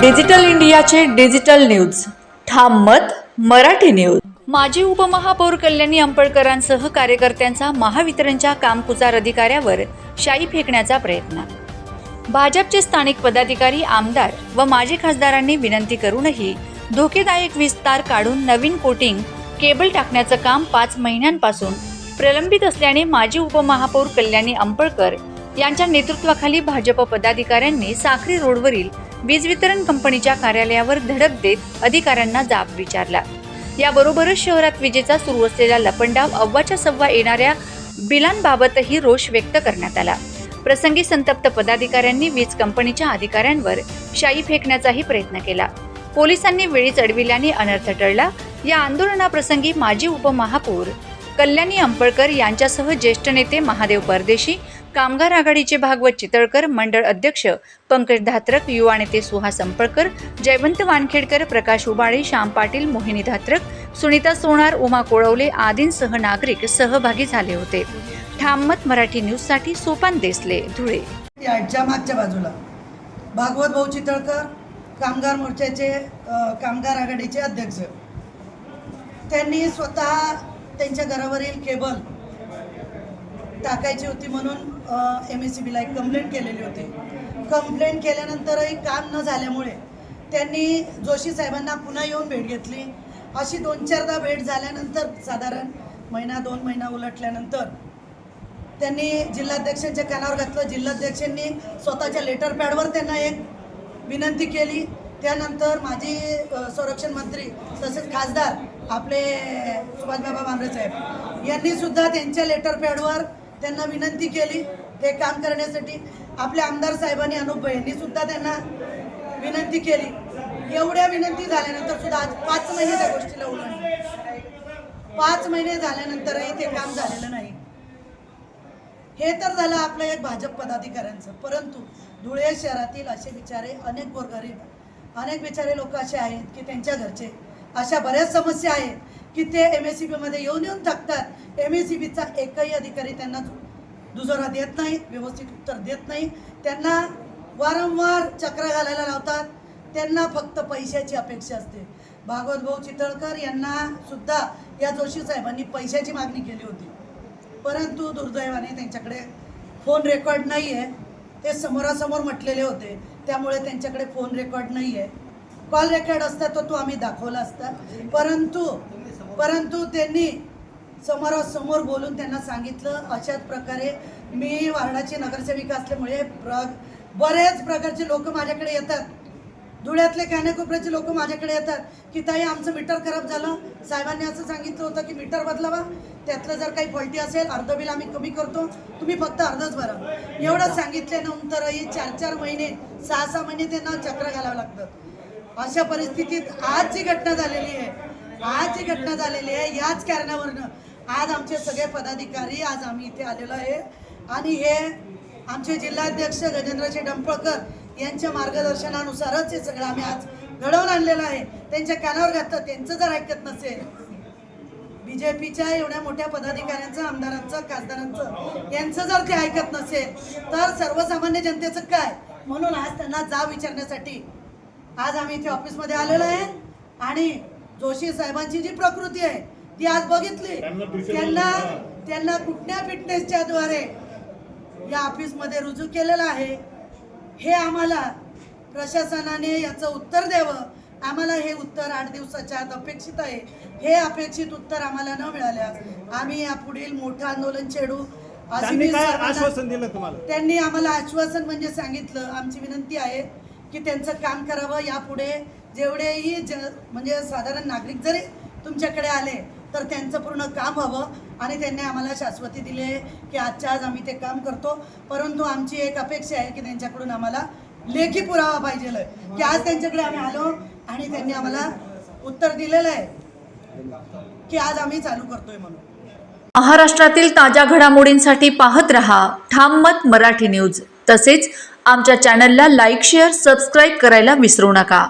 Digital इंडियाचे digital news. ठाम मत मराठी न्यूज. माजी उपमहापौर कल्याणी अंपळकरांसह कार्यकर्त्यांचा महावितरणच्या कामकुजार अधिकाऱ्यावर शाई फेकण्याचा प्रयत्न. भाजपचे स्थानिक पदाधिकारी आमदार व माजी खासदारांनी विनंती करूनही धोकेदायक विस्तार काढून नवीन कोटिंग केबल टाकण्याचं काम पाच महिन्यांपासून प्रलंबित असल्याने माजी उपमहापौर कल्याणी अंपळकर यांच्या नेतृत्वाखाली भाजप पदाधिकाऱ्यांनी साखरी रोडवरील वीज वितरण कंपनीच्या कार्यालयावर धडक देत अधिकाऱ्यांना जाब विचारला. याबरोबरच शहरात विजेचा सुरू असलेला लपंडाव अव्वाच्या सव्वा येणाऱ्या बिलांबाबतही रोष व्यक्त करण्यात आला. प्रसंगी संतप्त पदाधिकाऱ्यांनी वीज कंपनीच्या अधिकाऱ्यांवर शाई फेकण्याचाही प्रयत्न केला. पोलिसांनी वेळीच अडविल्याने अनर्थ टळला. या आंदोलनाप्रसंगी माजी उपमहापौर कल्याणी अंपळकर यांच्यासह ज्येष्ठ नेते महादेव परदेशी कामगार आघाडीचे भागवत चितळकर मंडळ अध्यक्ष पंकज धात्रक युवा नेते सुहा संपळकर जयवंत वानखेडकर प्रकाश उबाळे श्याम पाटील मोहिनी धात्रक सुनीता सोनार उमा कोळवले आदींसह नागरिक सहभागी झाले होते. ठाममत मराठी न्यूजसाठी सोपान देसले धुळे. याच्या मागच्या बाजूला भागवत भाऊ चितळकर कामगार मोर्चाचे कामगार आघाडीचे अध्यक्ष. त्यांनी स्वतः त्यांच्या घरावरील केबल टाकायची होती म्हणून एम एस सी बीला एक कंप्लेंट केलेली होती. कंप्लेंट केल्यानंतरही काम न झाल्यामुळे त्यांनी जोशी साहेबांना पुन्हा येऊन भेट घेतली. अशी दोन चारदा भेट झाल्यानंतर साधारण महिना दोन महिना उलटल्यानंतर त्यांनी जिल्हाध्यक्षांच्या कानावर घातलं. जिल्हाध्यक्षांनी स्वतःच्या लेटर पॅडवर त्यांना एक विनंती केली. त्यानंतर माजी संरक्षण मंत्री तसेच खासदार आपले सुभाषबाबा भामरे साहेब यांनीसुद्धा त्यांच्या लेटर पॅडवर त्यांना विनंती केली हे काम करण्यासाठी. आपल्या आमदार साहेबांनी अनुप यांनी सुद्धा त्यांना विनंती केली. एवढ्या विनंती झाल्यानंतर सुद्धा आज पाच महिने त्या गोष्टीला उलटले पाच महिने झाल्यानंतरही ते काम झालेलं नाही. हे तर झालं आपलं एक भाजप पदाधिकाऱ्यांचं. परंतु धुळे शहरातील असे बिचारे अनेक गोरगरीब अनेक बिचारे लोक असे आहेत की त्यांच्या घरचे अशा बऱ्याच समस्या आहेत. की ते एम एस सी बीमध्ये येऊन येऊन थकतात एम एस सी बीचा एकही अधिकारी त्यांना दुजोरा देत नाही व्यवस्थित उत्तर देत नाही. त्यांना वारंवार चक्र घालायला लावतात. त्यांना फक्त पैशाची अपेक्षा असते. भागवत भाऊ चितळकर यांना सुद्धा या जोशी साहेबांनी पैशाची मागणी केली होती. परंतु दुर्दैवाने त्यांच्याकडे फोन रेकॉर्ड नाही आहे ते समोरासमोर म्हटलेले होते. त्यामुळे त्यांच्याकडे फोन रेकॉर्ड नाही आहे कॉल रेकॉर्ड असता तो तो आम्ही दाखवला असता. परंतु परंतु त्यांनी समोरासमोर बोलून त्यांना सांगितलं अशाच प्रकारे मी वार्डाची नगरसेविका असल्यामुळे प्र बरेच प्रकारचे लोक माझ्याकडे येतात. धुळ्यातले कानेकोपऱ्याचे लोक माझ्याकडे येतात की ताई आमचं मीटर खराब झालं. साहेबांनी असं सांगितलं होतं की मीटर बदलावा. त्यातलं जर काही फॉल्टी असेल अर्ध बिल आम्ही कमी करतो. तुम्ही फक्त अर्धच भरा. एवढं सांगितल्यानंतरही चार चार महिने सहा सहा महिने त्यांना चक्र घालावं लागतं. अशा परिस्थितीत आज जी घटना झालेली आहे. आज जी घटना झालेली आहे याच कारणावरनं आज आमचे सगळे पदाधिकारी आज आम्ही इथे आलेलो आहे. आणि हे आमचे जिल्हाध्यक्ष गजेंद्रजी डंपळकर यांच्या मार्गदर्शनानुसारच हे सगळं आम्ही आज घडवून आणलेलं आहे. त्यांच्या कानावर घातलं त्यांचं जर ऐकत नसेल बीजेपीच्या एवढ्या मोठ्या पदाधिकाऱ्यांचं आमदारांचं खासदारांचं यांचं जर ते ऐकत नसेल तर सर्वसामान्य जनतेचं काय? म्हणून आज त्यांना जा विचारण्यासाठी आज आम्ही इथे ऑफिसमध्ये आलेलो आहे. आणि जोशी साहेबांची जी प्रकृती आहे ती आज बघितली. त्यांना त्यांना कुठल्या फिटनेसच्या द्वारे या ऑफिसमध्ये रुजू केलेलं आहे हे आम्हाला प्रशासनाने याचं उत्तर द्यावं. आम्हाला हे उत्तर आठ दिवसाच्या आत अपेक्षित आहे. हे अपेक्षित उत्तर आम्हाला न मिळाल्यास आम्ही यापुढील मोठं आंदोलन छेडू. आश्वासन दिलं तुम्हाला? त्यांनी आम्हाला आश्वासन म्हणजे सांगितलं आमची विनंती आहे की त्यांचं काम करावं. यापुढे जेवढेही ज म्हणजे साधारण नागरिक जरी तुमच्याकडे आले तर त्यांचं पूर्ण काम व्हावं आणि त्यांनी आम्हाला शाश्वती दिली आहे की आजच्या आज आम्ही ते काम करतो. परंतु आमची एक अपेक्षा आहे की त्यांच्याकडून आम्हाला लेखी पुरावा पाहिजे की आज त्यांच्याकडे आम्ही आलो आणि त्यांनी आम्हाला उत्तर दिलेलं आहे की आज आम्ही चालू करतोय म्हणून. महाराष्ट्रातील ताज्या घडामोडींसाठी पाहत रहा ठाम मत मराठी न्यूज. तसेच आमच्या चॅनलला लाईक शेअर सबस्क्राईब करायला विसरू नका.